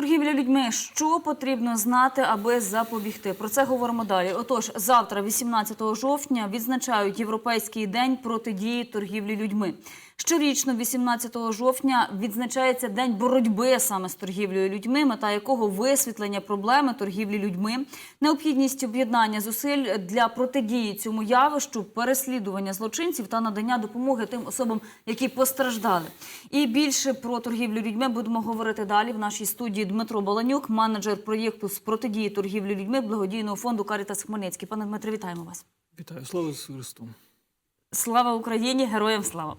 Торгівля людьми. Що потрібно знати, аби запобігти? Про це говоримо далі. Отож, завтра, 18 жовтня, відзначають Європейський день протидії торгівлі людьми. Щорічно, 18 жовтня, відзначається день боротьби саме з торгівлею людьми, мета якого висвітлення проблеми торгівлі людьми, необхідність об'єднання зусиль для протидії цьому явищу, переслідування злочинців та надання допомоги тим особам, які постраждали. І більше про торгівлю людьми будемо говорити далі в нашій студії Дмитро Баланюк, менеджер проєкту з протидії торгівлі людьми благодійного фонду Карітас Хмельницький. Пане Дмитре, вітаємо вас. Вітаю, слава Христу. Слава Україні, героям слава!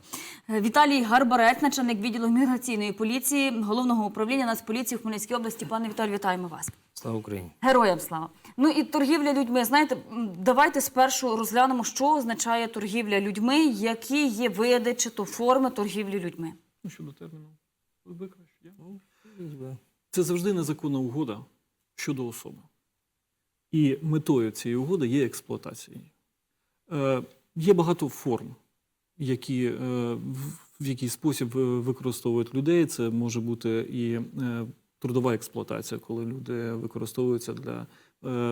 Е, Віталій Гарбарет, начальник відділу міграційної поліції головного управління Нацполіції в Хмельницькій області. Пане Віталію, вітаємо вас. Слава Україні! Героям слава! Ну і торгівля людьми. Знаєте, давайте спершу розглянемо, що означає торгівля людьми, які є види чи то форми торгівлі людьми. Ну, щодо терміну, ви краще. Ну, Це завжди незаконна угода щодо особи. І метою цієї угоди є експлуатація. Є багато форм, які, е, в- який спосіб е, використовують людей. Це може бути і е, трудова експлуатація, коли люди використовуються для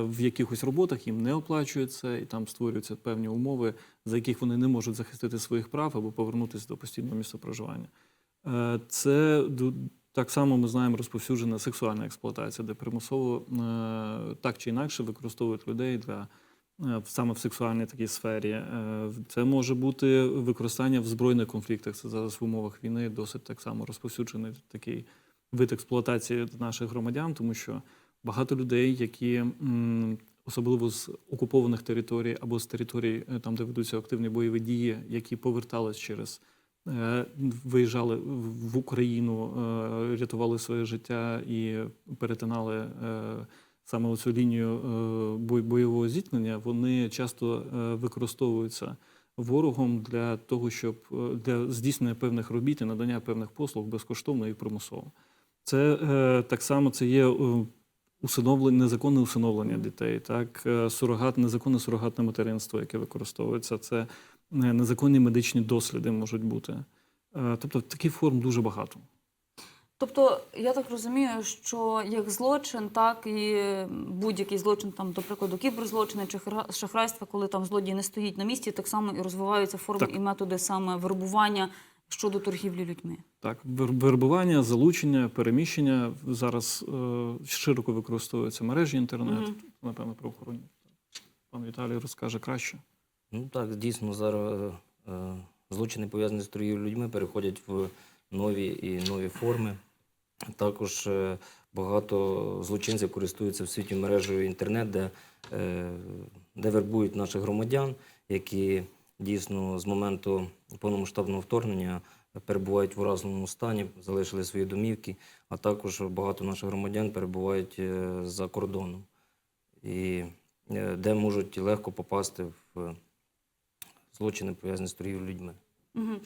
в якихось роботах, їм не оплачується, і там створюються певні умови, за яких вони не можуть захистити своїх прав або повернутися до постійного місця проживання. Це так само ми знаємо розповсюджена сексуальна експлуатація, де примусово так чи інакше використовують людей для саме в сексуальній такій сфері. Е, Це може бути використання в збройних конфліктах. Це зараз в умовах війни досить так само розповсюджений такий вид експлуатації наших громадян, тому що багато людей, які особливо з окупованих територій або з територій, е, там де ведуться активні бойові дії, які повертались через е, виїжджали в Україну, е, рятували своє життя і перетинали е, саме цю лінію е, бойового зіткнення, вони часто е, використовуються ворогом для того, щоб е, для здійснення певних робіт і надання певних послуг безкоштовно і примусово. Це так само це є усиновлення, незаконне усиновлення дітей, так сурогат, незаконне сурогатне материнство, яке використовується. Це незаконні медичні досліди можуть бути. Тобто таких форм дуже багато. Тобто, я так розумію, що як злочин, так і будь-який злочин, там, до прикладу, кіберзлочини чи хра- шахрайства, коли там злодій не стоїть на місці, так само і розвиваються форми Так. і методи саме вербування щодо торгівлі людьми. Так, вербування, залучення, переміщення зараз е, широко використовуються мережі інтернет, Мгм. напевно, правоохоронні. Пан Віталій розкаже краще. Ну так, дійсно, зараз е, е, злочини пов'язані з торгівлею людьми переходять в нові і нові форми. Також е, багато злочинців користуються в світі мережею інтернет, де, е, де вербують наших громадян, які дійсно з моменту повномасштабного вторгнення перебувають в уразному стані, залишили свої домівки, а також багато наших громадян перебувають е, за кордоном. І де можуть легко попасти в злочини, пов'язані з торгівлею людьми. Угу.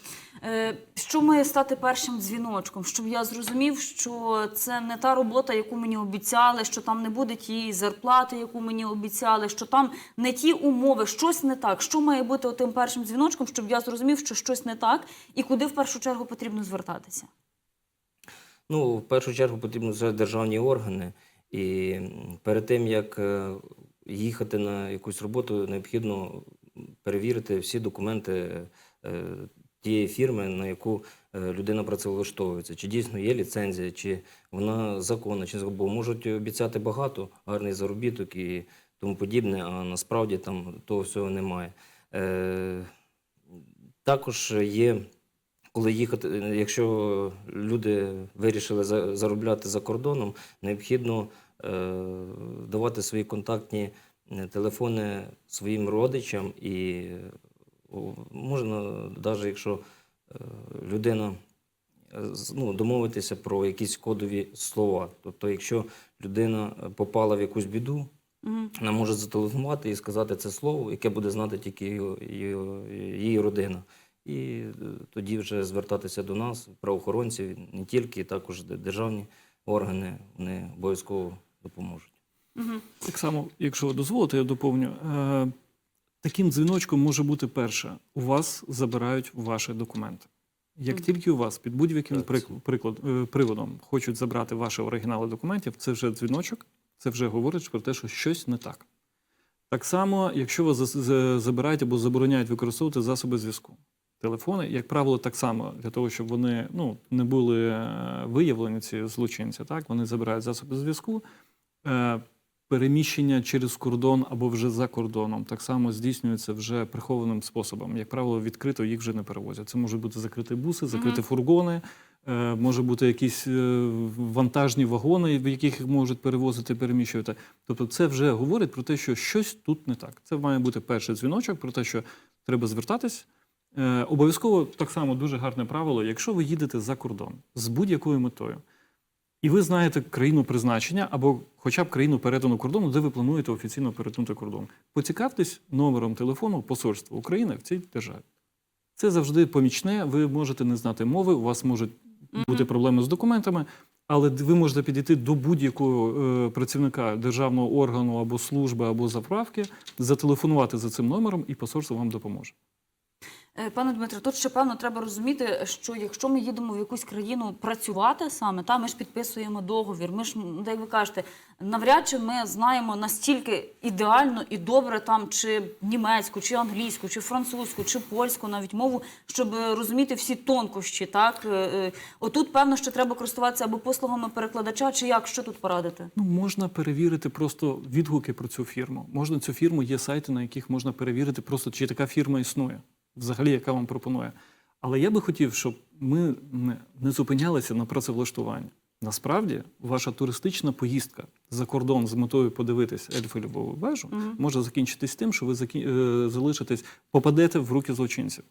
Е, що має стати першим дзвіночком? Щоб я зрозумів, що це не та робота, яку мені обіцяли, що там не буде тієї зарплати, яку мені обіцяли, що там не ті умови, щось не так. Що має бути тим першим дзвіночком, щоб я зрозумів, що щось не так, і куди в першу чергу потрібно звертатися? Ну, в першу чергу потрібно це державні органи. І перед тим, як е, їхати на якусь роботу, необхідно перевірити всі документи тієї фірми, на яку е, людина працевлаштовується. Чи дійсно є ліцензія, чи вона законна, чи бо можуть обіцяти багато, гарний заробіток і тому подібне, а насправді там того всього немає. Е, Також є коли їхати, е, якщо люди вирішили заробляти за кордоном, необхідно е, давати свої контактні е, телефони своїм родичам, і е, можна, навіть якщо е, людина е, ну, домовитися про якісь кодові слова. Тобто, якщо людина е, попала в якусь біду, Угу. вона може зателефонувати і сказати це слово, яке буде знати тільки її, її, її родина. І тоді вже звертатися до нас, правоохоронців, не тільки, також державні органи, вони обов'язково допоможуть. Угу. Так само, якщо ви дозволите, я доповню. Е, Таким дзвіночком може бути перше: у вас забирають ваші документи. Як тільки у вас під будь-яким приклад, е, приводом хочуть забрати ваші оригінали документів, це вже дзвіночок, це вже говорить про те, що щось не так. Так само, якщо за- забирають або забороняють використовувати засоби зв'язку. Телефони, як правило, так само для того, щоб вони ну, не були е, виявлені, ці злочинці, так вони забирають засоби зв'язку. Переміщення через кордон або вже за кордоном так само здійснюється вже прихованим способом. Як правило, відкрито їх вже не перевозять. Це можуть бути закриті буси, закриті Мгм. фургони, е, може бути якісь е, вантажні вагони, в яких їх можуть перевозити, переміщувати. Тобто, це вже говорить про те, що щось тут не так. Це має бути перший дзвіночок про те, що треба звертатись. Е, Обов'язково так само дуже гарне правило, якщо ви їдете за кордон з будь-якою метою, і ви знаєте країну призначення або хоча б країну перетину кордону, де ви плануєте офіційно перетнути кордон, поцікавтесь номером телефону посольства України в цій державі. Це завжди помічне. Ви можете не знати мови, у вас можуть бути проблеми з документами, але ви можете підійти до будь-якого е, працівника державного органу або служби, або заправки, зателефонувати за цим номером, і посольство вам допоможе. Е, Пане Дмитро, тут ще певно треба розуміти, що якщо ми їдемо в якусь країну працювати саме, та ми ж підписуємо договір. Ми ж, м, як ви кажете, навряд чи ми знаємо настільки ідеально і добре там чи німецьку, чи англійську, чи французьку, чи польську навіть мову, щоб е, розуміти всі тонкощі. Так е, отут, певно, що треба користуватися або послугами перекладача, чи як що тут порадити? Ну, можна перевірити просто відгуки про цю фірму. Можна цю фірму, є сайти, на яких можна перевірити просто, чи така фірма існує, взагалі, яка вам пропонує. Але я би хотів, щоб ми не, зупинялися на працевлаштуванні. Насправді, ваша туристична поїздка за кордон з метою подивитись Ельфелеву вежу Мгм. може закінчитись тим, що ви закі... е, залишитесь, попадете в руки злочинців.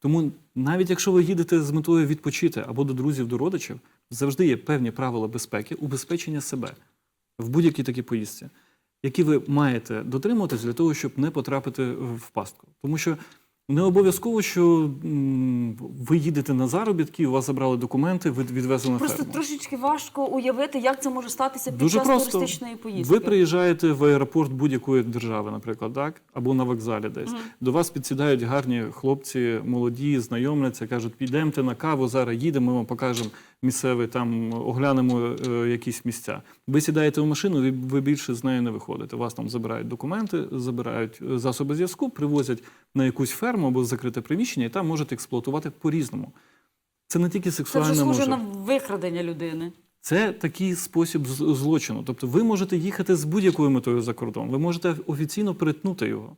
Тому навіть якщо ви їдете з метою відпочити або до друзів, до родичів, завжди є певні правила безпеки, убезпечення себе в будь-якій такій поїздці, які ви маєте дотримуватись для того, щоб не потрапити в пастку. Тому що не обов'язково, що м, ви їдете на заробітки, у вас забрали документи, ви відвезли на Просто ферму. трошечки важко уявити, як це може статися під Дуже час просто. туристичної поїздки. Ви приїжджаєте в аеропорт будь-якої держави, наприклад, так? або на вокзалі десь. До вас підсідають гарні хлопці, молоді, знайомляться, кажуть, підемте на каву, зараз їдемо, ми вам покажемо місцевий, там оглянемо е, якісь місця. Ви сідаєте в машину, ви, більше з нею не виходите. Вас там забирають документи, забирають е, засоби зв'язку, привозять на якусь ферму або закрите приміщення, і там можуть експлуатувати по-різному. Це не тільки Це сексуальне вже схоже на викрадення людини. Це такий спосіб злочину. Тобто ви можете їхати з будь-якою метою за кордон, ви можете офіційно перетнути його,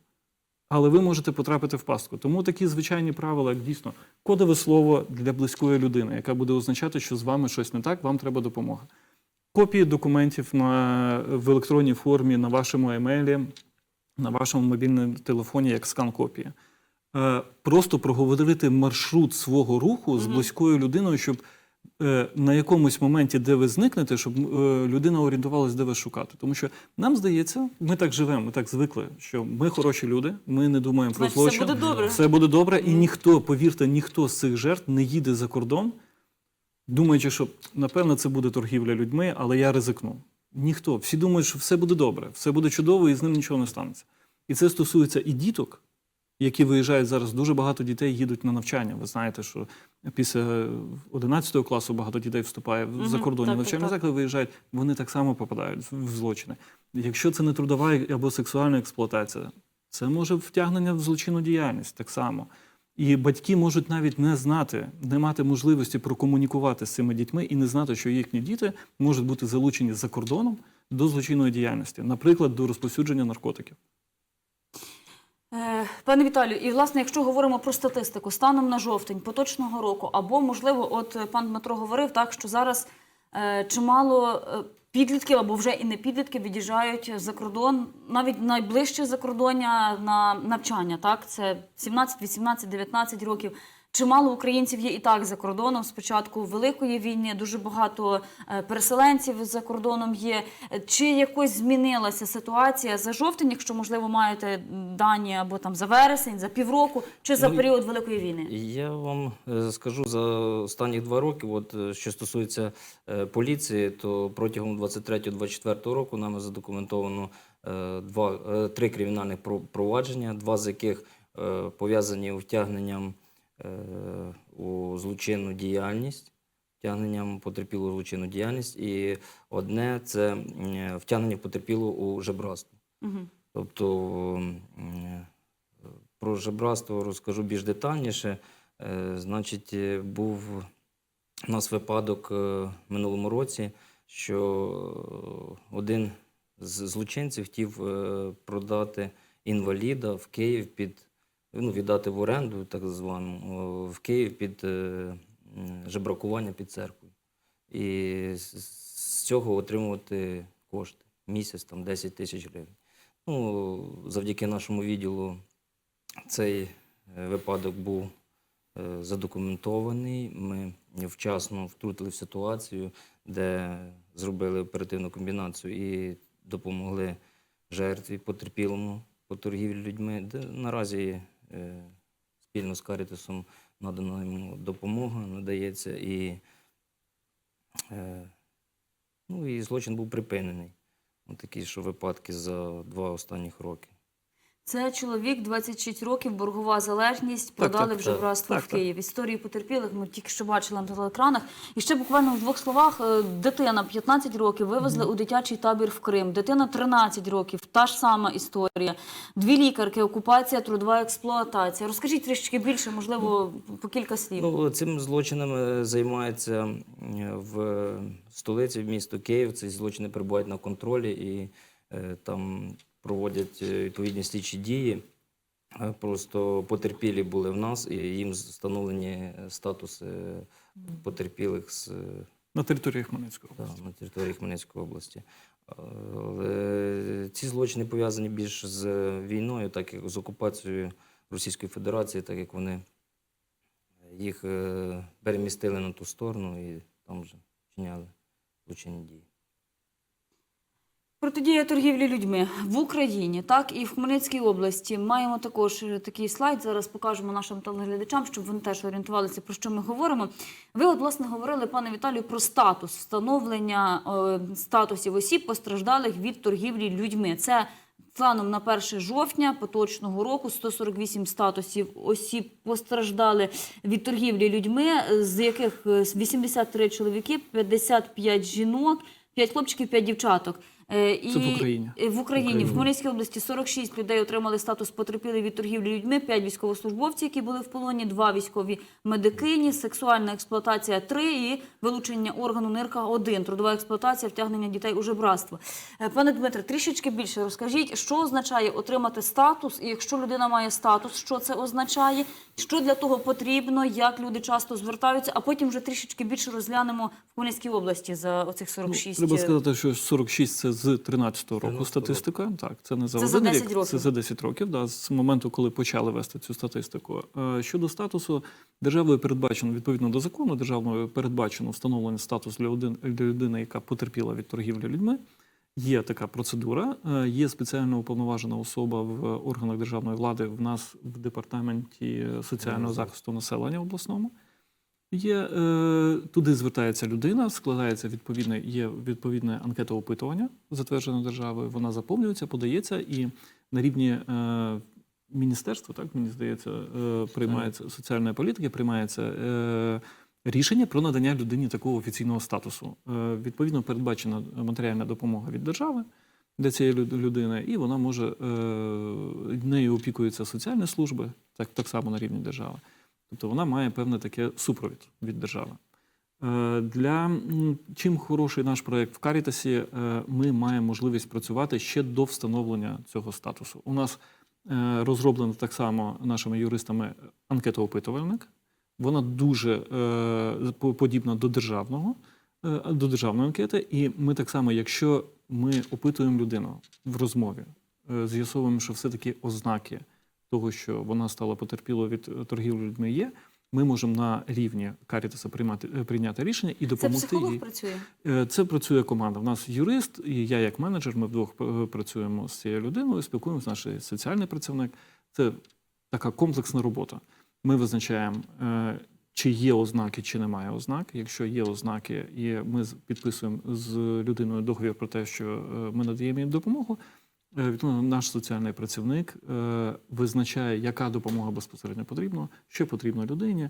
але ви можете потрапити в пастку. Тому такі звичайні правила, як дійсно кодове слово для близької людини, яка буде означати, що з вами щось не так, вам треба допомога. Копії документів на, в електронній формі на вашому емейлі, на вашому мобільному телефоні, як скан копії. Е, Просто проговорити маршрут свого руху з близькою людиною, щоб на якомусь моменті, де ви зникнете, щоб е, людина орієнтувалась, де вас шукати. Тому що нам здається, ми так живемо, ми так звикли, що ми хороші люди, ми не думаємо про Значить, все злочин. буде добре. Все буде добре, і ніхто, повірте, ніхто з цих жертв не їде за кордон, думаючи, що напевно це буде торгівля людьми, але я ризикну. Ніхто. Всі думають, що все буде добре, все буде чудово, і з ним нічого не станеться. І це стосується і діток, які виїжджають зараз. Дуже багато дітей їдуть на навчання. Ви знаєте, що після 11 класу багато дітей вступає в закордонні так, так, навчальні заклади, виїжджають, вони так само попадають в злочини. Якщо це не трудова або сексуальна експлуатація, це може втягнення в злочинну діяльність так само. І батьки можуть навіть не знати, не мати можливості прокомунікувати з цими дітьми і не знати, що їхні діти можуть бути залучені за кордоном до злочинної діяльності, наприклад, до розповсюдження наркотиків. Е, Пане Віталію, і власне, якщо говоримо про статистику, станом на жовтень поточного року, або можливо, от е, пан Дмитро говорив так, що зараз е, чимало е, підлітків або вже і не підлітки від'їжджають за кордон, навіть найближче закордоння на навчання. Так, це 17, 18, 19 років. Чимало українців є і так за кордоном. З початку великої війни дуже багато е, переселенців за кордоном є. Чи якось змінилася ситуація за жовтень, якщо можливо маєте дані або там за вересень, за півроку, чи за Ну, період великої війни? Я вам е, скажу за останні два роки, от е, що стосується поліції, то протягом 23-24 року нами задокументовано два, три кримінальних про- провадження, два з яких пов'язані втягненням у злочинну діяльність, втягненням потерпілого у злочинну діяльність, і одне це втягнення потерпілого у жебратство. Угу. Тобто е, про жебратство розкажу більш детальніше. Е, Значить, е, був у нас випадок е, в минулому році, що е, один з злочинців хотів е, продати інваліда в Київ під ну, віддати в оренду, так звану, в Київ під е, жебракування під церквою. І з- цього отримувати кошти. Місяць там 10 тисяч гривень. Ну, завдяки нашому відділу цей е, випадок був е, задокументований. Ми вчасно втрутили в ситуацію, де зробили оперативну комбінацію і допомогли жертві потерпілому по торгівлі людьми. Де наразі спільно з Карітасом надана йому допомога, надається і, е, ну, і злочин був припинений. Такі що випадки за два останніх роки. Це чоловік 26 років, боргова залежність, продали так, в так. жебратство Так, в. Київ. Історії потерпілих ми тільки що бачили на телеекранах. І ще буквально в двох словах: е, дитина 15 років вивезли у дитячий табір в Крим. Дитина 13 років, та ж сама історія. Дві лікарки, окупація, трудова експлуатація. Розкажіть трішки більше, можливо, по кілька слів. Ну, цим злочином е, займається в столиці, в місто Київ. Ці злочини перебувають на контролі і е, там проводять е, відповідні слідчі дії. Е, Просто потерпілі були в нас, і їм встановлені статуси потерпілих з на території Хмельницького. Да, на території Хмельницької області. Але ці злочини пов'язані більш з війною, так як з окупацією Російської Федерації, так як вони їх е, перемістили на ту сторону і там вже вчиняли злочинні дії. Протидія торгівлі людьми в Україні, так і в Хмельницькій області. Маємо також е, такий слайд. Зараз покажемо нашим телеглядачам, щоб вони теж орієнтувалися, про що ми говоримо. Ви, от, власне, говорили, пане Віталію, про статус встановлення е, статусів осіб, постраждалих від торгівлі людьми. Це Станом на 1 жовтня поточного року 148 статусів осіб постраждали від торгівлі людьми, з яких е, 83 чоловіки, 55 жінок, 5 хлопчиків, 5 дівчаток. Е, І Це в Україні. е, В Україні, в Хмельницькій області 46 людей отримали статус потерпілих від торгівлі людьми, 5 військовослужбовців, які були в полоні, 2 військові медикині, сексуальна експлуатація 3 і вилучення органу нирка 1, трудова експлуатація, втягнення дітей у жебратство. Е, Пане Дмитре, трішечки більше розкажіть, що означає отримати статус, і якщо людина має статус, що це означає, що для того потрібно, як люди часто звертаються, а потім вже трішечки більше розглянемо в Хмельницькій області за оцих 46 Ну, треба сказати, що 46 це з 13-го року статистика. Так, це не за Це один за 10 рік, років. це за 10 років, да, з моменту, коли почали вести цю статистику. Е, Щодо статусу, державою передбачено відповідно до закону, державною передбачено встановлення статусу для один- для людини, яка потерпіла від торгівлі людьми. Є така процедура, е, є спеціально уповноважена особа в органах державної влади в нас в департаменті соціального захисту населення обласному. Є е, туди звертається людина, складається відповідне, є відповідне анкетоопитування, затверджене державою. Вона заповнюється, подається, і на рівні е, міністерства, так мені здається, приймається соціальної політики, приймається рішення про надання людині такого офіційного статусу. Е, відповідно, передбачена матеріальна допомога від держави для цієї людини, і вона може е, нею опікуються соціальні служби, так, так само на рівні держави. Тобто вона має певне таке супровід від держави. Е, Для чим хороший наш проєкт в Карітасі, ми маємо можливість працювати ще до встановлення цього статусу. У нас розроблено так само нашими юристами анкетоопитувальник. Вона дуже е, по- подібна до державного, е, до державної анкети. І ми так само, якщо ми опитуємо людину в розмові, е, з'ясовуємо, що все-таки ознаки того, що вона стала потерпілою від е, торгівлі людьми є, ми можемо на рівні Карітаса приймати е, прийняти рішення і Це допомогти психолог їй. працює? Е, Це працює команда. У нас юрист, і я як менеджер. Ми вдвох працюємо з цією людиною, спілкуємося, наш соціальний працівник. Це така комплексна робота. Ми визначаємо, е, чи є ознаки, чи немає ознак. Якщо є ознаки, і ми підписуємо з людиною договір про те, що е, ми надаємо їм допомогу. Е, Відповідно, наш соціальний працівник визначає, яка допомога безпосередньо потрібна, що потрібно людині,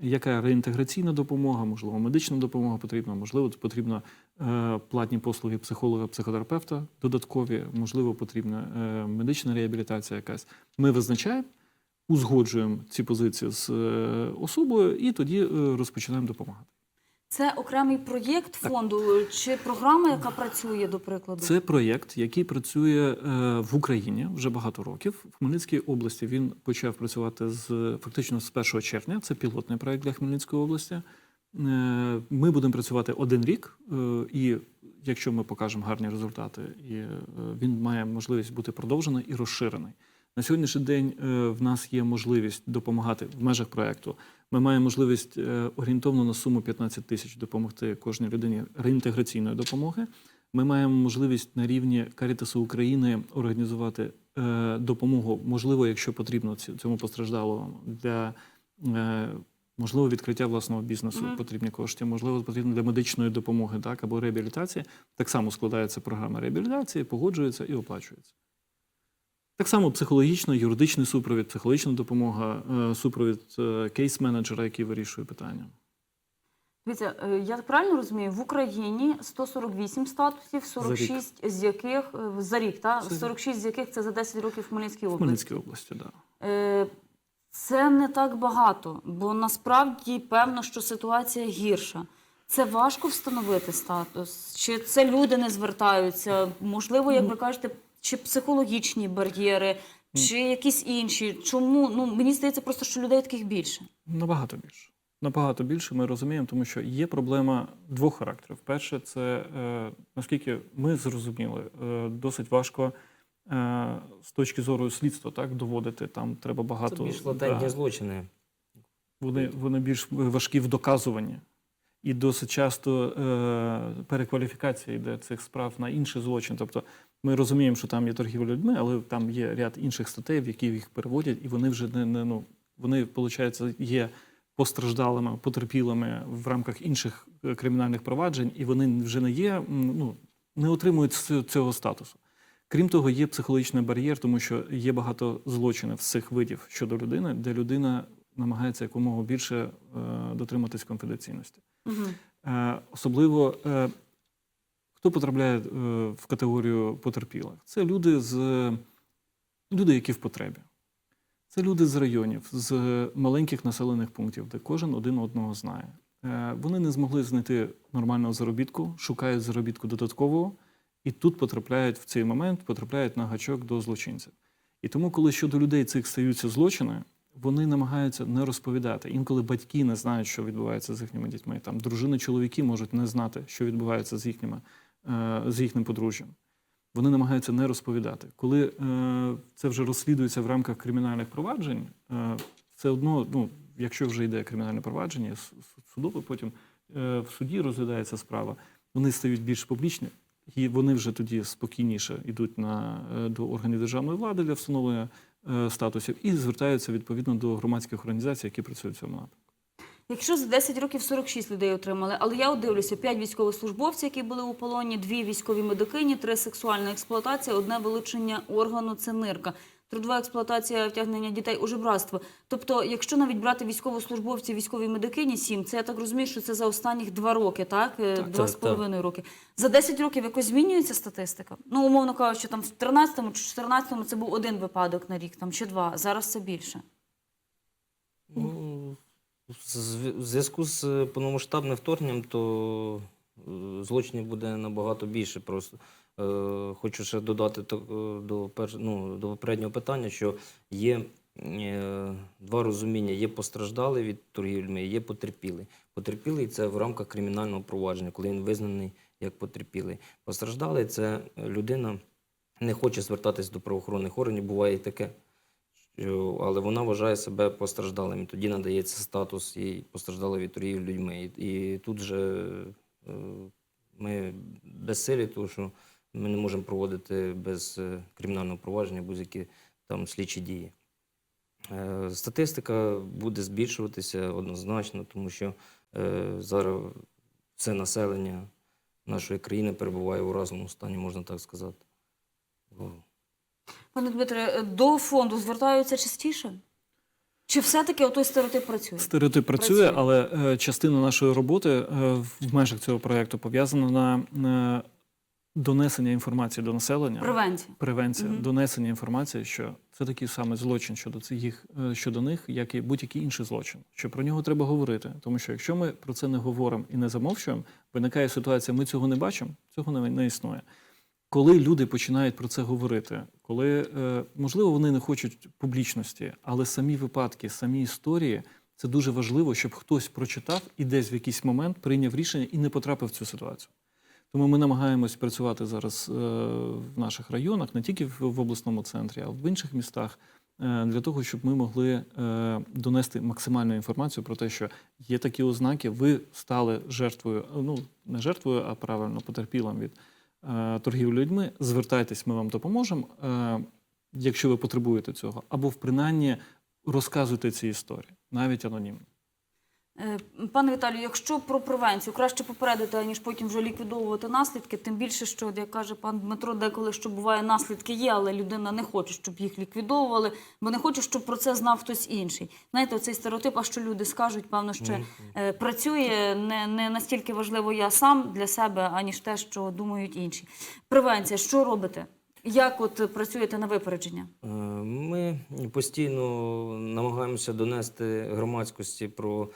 яка реінтеграційна допомога, можливо, медична допомога потрібна, можливо, потрібно платні послуги психолога, психотерапевта додаткові, можливо, потрібна медична реабілітація якась. Ми визначаємо, узгоджуємо ці позиції з е, особою і тоді е, розпочинаємо допомагати. Це окремий проєкт фонду чи програма, яка працює, до прикладу? Це проєкт, який працює е, в Україні вже багато років. В Хмельницькій області він почав працювати з фактично з 1 червня. Це пілотний проєкт для Хмельницької області. Ми будемо працювати один рік, і якщо ми покажемо гарні результати, і він має можливість бути продовжений і розширений. На сьогоднішній день е, в нас є можливість допомагати в межах проєкту. Ми маємо можливість е, орієнтовно на суму 15 тисяч допомогти кожній людині реінтеграційної допомоги. Ми маємо можливість на рівні Карітасу України організувати е, допомогу, можливо, якщо потрібно цьому постраждалому для можливо відкриття власного бізнесу потрібні кошти, можливо, потрібно для медичної допомоги, так або реабілітації. Так само складається програма реабілітації, погоджується і оплачується. Так само психологічно, юридичний супровід, психологічна допомога, е, супровід е, кейс-менеджера, який вирішує питання. Дивіться, е, я правильно розумію, в Україні 148 статусів, 46 з яких за рік, та 46 з яких це за 10 років в Хмельницькій області. Хмельницькій області, так. Да. Це не так багато, бо насправді певно, що ситуація гірша. Це важко встановити статус, чи це люди не звертаються? Можливо, як ви кажете, чи психологічні бар'єри, чи якісь інші. Чому? Ну мені здається, просто що людей таких більше. Набагато більше. Набагато більше ми розуміємо, тому що є проблема двох характерів. Перше, це е, наскільки ми зрозуміли, е, досить важко е, з точки зору слідства так доводити. Там треба багато Це більш латентні да, злочини. вони, вони більш важкі в доказуванні. І досить часто е, перекваліфікація йде цих справ на інший злочин. Тобто ми розуміємо, що там є торгівля людьми, але там є ряд інших статей, в які їх переводять, і вони вже не, не ну вони, виходить, є постраждалими, потерпілими в рамках інших е, кримінальних проваджень, і вони вже не є, ну не отримують цього статусу. Крім того, є психологічний бар'єр, тому що є багато злочинів з цих видів щодо людини, де людина намагається якомога більше е, дотриматись конфіденційності. Угу. Е, особливо е, хто потрапляє е, в категорію потерпілих? Це люди з люди, які в потребі. Це люди з районів, з маленьких населених пунктів, де кожен один одного знає. Е, вони не змогли знайти нормального заробітку, шукають заробітку додаткового, і тут потрапляють в цей момент, потрапляють на гачок до злочинців. І тому, коли щодо людей цих стаються злочини, вони намагаються не розповідати. Інколи батьки не знають, що відбувається з їхніми дітьми. Там дружини, чоловіки можуть не знати, що відбувається з їхніми з їхнім подружжям. Вони намагаються не розповідати. Коли е, це вже розслідується в рамках кримінальних проваджень, е, все одно, ну, якщо вже йде кримінальне провадження, судове потім е, в суді розглядається справа, вони стають більш публічні, і вони вже тоді спокійніше йдуть на, е, до органів державної влади для встановлення е, статусів і звертаються відповідно до громадських організацій, які працюють в цьому напрямку. Якщо за 10 років 46 людей отримали, але я от дивлюся, 5 військовослужбовців, які були у полоні, 2 військові медикині, 3 сексуальна експлуатація, одне вилучення органу це нирка. Трудова експлуатація втягнення дітей у жебратство. Тобто, якщо навіть брати військовослужбовців, військові медикині, 7, це я так розумію, що це за останніх 2 роки, так? Е, Так, Два з половиною роки. За 10 років якось змінюється статистика? Ну, умовно кажучи, там в 13-му чи 14-му це був один випадок на рік, там чи два. Зараз це більше. Ну, в зв'язку з повномасштабним вторгненням, то е, злочинів буде набагато більше. Просто е, хочу ще додати е, до ну, до попереднього питання, що є два розуміння: є постраждалий від торгівлі, є потерпілий. Потерпілий це в рамках кримінального провадження, коли він визнаний як потерпілий. Постраждалий це людина не хоче звертатись до правоохоронних органів, буває і таке але вона вважає себе постраждалим. І тоді надається статус їй постраждали від торгівлі людьми. І, і тут же е, ми безсилі, тому що ми не можемо проводити без е, кримінального провадження будь-які там слідчі дії. Е, Статистика буде збільшуватися однозначно, тому що е, зараз все населення нашої країни перебуває у разному стані, можна так сказати. Пане Дмитре, до фонду звертаються частіше? Чи все-таки отой стереотип працює? Стереотип працює, Працює. але е, частина нашої роботи е, в межах цього проєкту пов'язана на, на донесення інформації до населення. Превенція. Превенція, Мгм. донесення інформації, що це такий самий злочин щодо цих е, щодо них, як і будь-який інший злочин. Що про нього треба говорити. Тому що якщо ми про це не говоримо і не замовчуємо, виникає ситуація, ми цього не бачимо, цього не, не існує. Коли люди починають про це говорити, коли е, можливо вони не хочуть публічності, але самі випадки, самі історії, це дуже важливо, щоб хтось прочитав і десь в якийсь момент прийняв рішення і не потрапив в цю ситуацію. Тому ми намагаємось працювати зараз е, в наших районах, не тільки в, обласному центрі, а в інших містах, е, для того, щоб ми могли донести максимальну інформацію про те, що є такі ознаки, ви стали жертвою, ну не жертвою, а правильно потерпілим від торгівлі людьми. Звертайтесь, ми вам допоможемо, е, якщо ви потребуєте цього, або в принаймні розказуйте ці історії, навіть анонімно. Е, Пане Віталію, якщо про превенцію краще попередити, аніж потім вже ліквідовувати наслідки, тим більше, що, як каже пан Дмитро, деколи що буває, наслідки є, але людина не хоче, щоб їх ліквідовували, бо не хоче, щоб про це знав хтось інший. Знаєте, оцей стереотип, а що люди скажуть, певно, ще працює не, не настільки важливо я сам для себе, аніж те, що думають інші. Превенція, що робите? Як от працюєте на випередження? Е, Ми постійно намагаємося донести громадськості про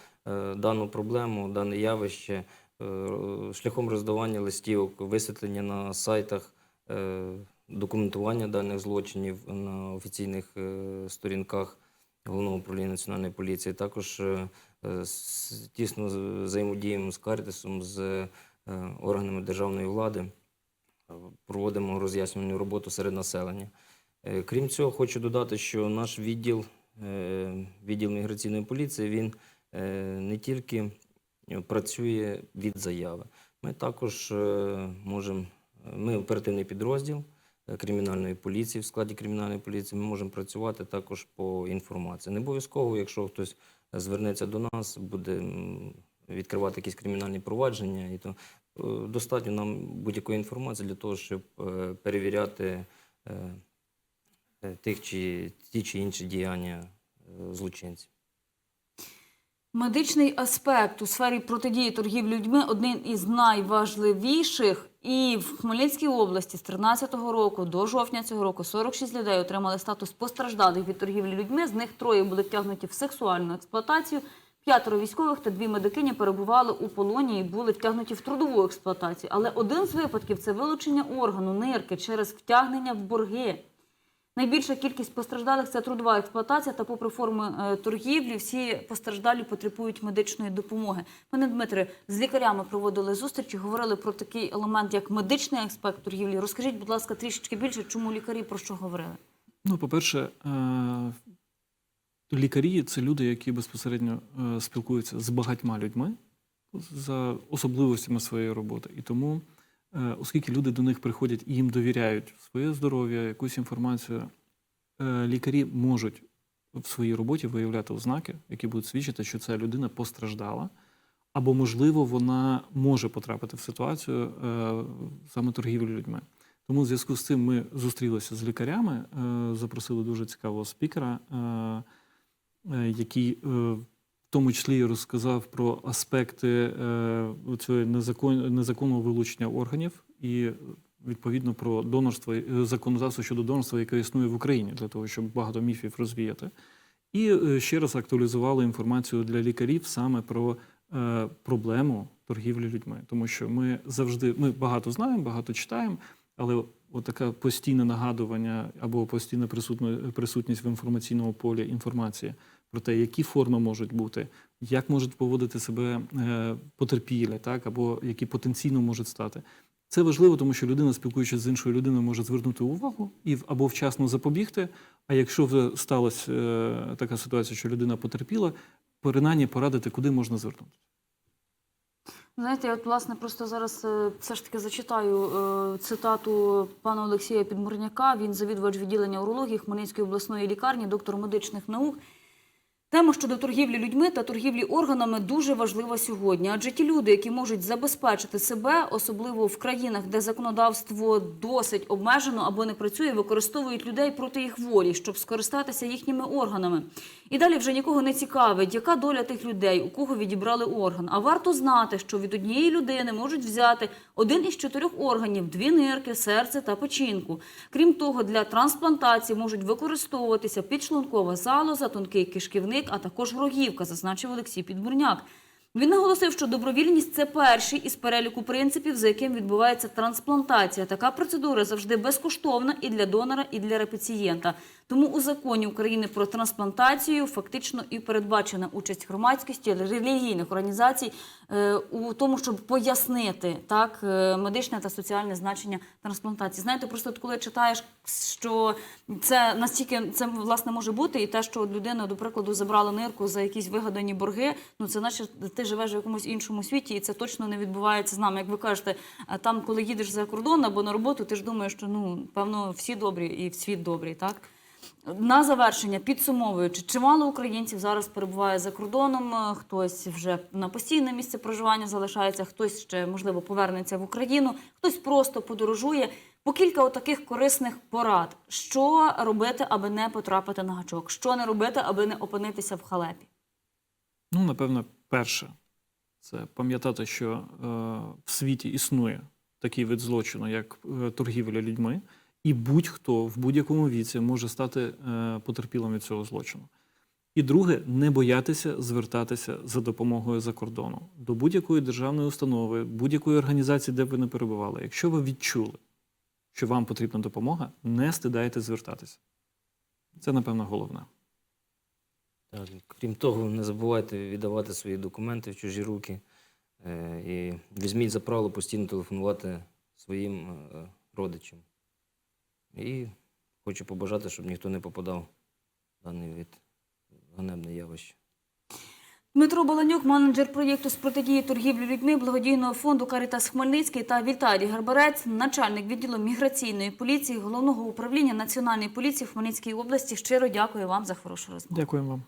дану проблему, дане явище е, шляхом роздавання листівок, висвітлення на сайтах, е, документування даних злочинів на офіційних е, сторінках Головного управління національної поліції. Також е, е, тісно взаємодіємо з Карітесом, з е, органами державної влади проводимо роз'яснювальну роботу серед населення. Е, Крім цього, хочу додати, що наш відділ, е, відділ міграційної поліції, він е, не тільки е, працює від заяви. Ми також е, можемо, ми оперативний підрозділ е, кримінальної поліції, в складі кримінальної поліції, ми можемо працювати також по інформації. Не обов'язково, якщо хтось звернеться до нас, буде відкривати якісь кримінальні провадження, і то е, достатньо нам будь-якої інформації для того, щоб е, перевіряти е, е, тих чи ті чи інші діяння е, злочинців. Медичний аспект у сфері протидії торгівлі людьми один із найважливіших. І в Хмельницькій області з 13 року до жовтня цього року 46 людей отримали статус постраждалих від торгівлі людьми. З них троє були втягнуті в сексуальну експлуатацію. П'ятеро військових та дві медикині перебували у полоні і були втягнуті в трудову експлуатацію. Але один з випадків це вилучення органу нирки через втягнення в борги. Найбільша кількість постраждалих це трудова експлуатація та попри форми е, торгівлі, всі постраждалі потребують медичної допомоги. Пане Дмитре, з лікарями проводили зустрічі, говорили про такий елемент, як медичний аспект торгівлі. Розкажіть, будь ласка, трішечки більше, чому лікарі про що говорили? Ну, по-перше, е, лікарі це люди, які безпосередньо е, спілкуються з багатьма людьми за особливостями своєї роботи. І тому, оскільки люди до них приходять і їм довіряють своє здоров'я, якусь інформацію, е, лікарі можуть в своїй роботі виявляти ознаки, які будуть свідчити, що ця людина постраждала. Або, можливо, вона може потрапити в ситуацію е, саме торгівлі людьми. Тому в зв'язку з цим ми зустрілися з лікарями, е, запросили дуже цікавого спікера, е, е, який е, тому числі розказав про аспекти е, цього незакон, незаконного вилучення органів і відповідно про донорство, е, законодавство щодо донорства, яке існує в Україні, для того, щоб багато міфів розвіяти. І е, ще раз актуалізували інформацію для лікарів саме про проблему торгівлі людьми, тому що ми завжди ми багато знаємо, багато читаємо, але от така постійне нагадування або постійна присутність в інформаційному полі інформації про те, які форми можуть бути, як можуть поводити себе е, потерпілі, так або які потенційно можуть стати. Це важливо, тому що людина, спілкуючись з іншою людиною, може звернути увагу і або вчасно запобігти. А якщо вже сталася е, така ситуація, що людина потерпіла, принаймні порадити, куди можна звернутися. Знаєте, я от, власне, просто зараз е, все ж таки зачитаю е, цитату пана Олексія Підмурняка. Він завідувач відділення урології Хмельницької обласної лікарні, доктор медичних наук. Тема щодо торгівлі людьми та торгівлі органами дуже важлива сьогодні, адже ті люди, які можуть забезпечити себе, особливо в країнах, де законодавство досить обмежено або не працює, використовують людей проти їх волі, щоб скористатися їхніми органами. І далі вже нікого не цікавить, яка доля тих людей, у кого відібрали орган. А варто знати, що від однієї людини можуть взяти один із чотирьох органів, дві нирки, серце та печінку. Крім того, для трансплантації можуть використовуватися підшлункова залоза, тонкий кишківник, а також рогівка, зазначив Олексій Підбурняк. Він наголосив, що добровільність це перший із переліку принципів, за яким відбувається трансплантація. Така процедура завжди безкоштовна і для донора, і для репацієнта. Тому у законі України про трансплантацію фактично і передбачена участь громадськості, релігійних організацій е, у тому, щоб пояснити так е, медичне та соціальне значення трансплантації. Знаєте, просто коли читаєш, що це настільки це власне може бути, і те, що людина, до прикладу, забрала нирку за якісь вигадані борги, ну це наче ти живеш в якомусь іншому світі, і це точно не відбувається з нами. Як ви кажете, а там, коли їдеш за кордон або на роботу, ти ж думаєш, що ну певно всі добрі і світ добрий, так. На завершення, підсумовуючи, чимало українців зараз перебуває за кордоном, е, хтось вже на постійне місце проживання залишається, хтось ще, можливо, повернеться в Україну, хтось просто подорожує. По кілька отаких корисних порад. Що робити, аби не потрапити на гачок? Що не робити, аби не опинитися в халепі? Ну, напевно, перше, це пам'ятати, що е, в світі існує такий вид злочину, як е, торгівля людьми, і будь-хто в будь-якому віці може стати е, потерпілим від цього злочину. І друге, не боятися звертатися за допомогою за кордону до будь-якої державної установи, будь-якої організації, де б ви не перебували. Якщо ви відчули, що вам потрібна допомога, не стидайте звертатися. Це, напевно, головне. Так, крім того, не забувайте віддавати свої документи в чужі руки. Е, і візьміть за правило постійно телефонувати своїм е, родичам. І хочу побажати, щоб ніхто не попадав в даний від ганебне явище. Дмитро Баланюк, менеджер проєкту з протидії торгівлі людьми благодійного фонду Карітас Хмельницький та Віталій Гарбарець, начальник відділу міграційної поліції головного управління Національної поліції в Хмельницькій області. Щиро дякую вам за хорошу розмову. Дякуємо вам.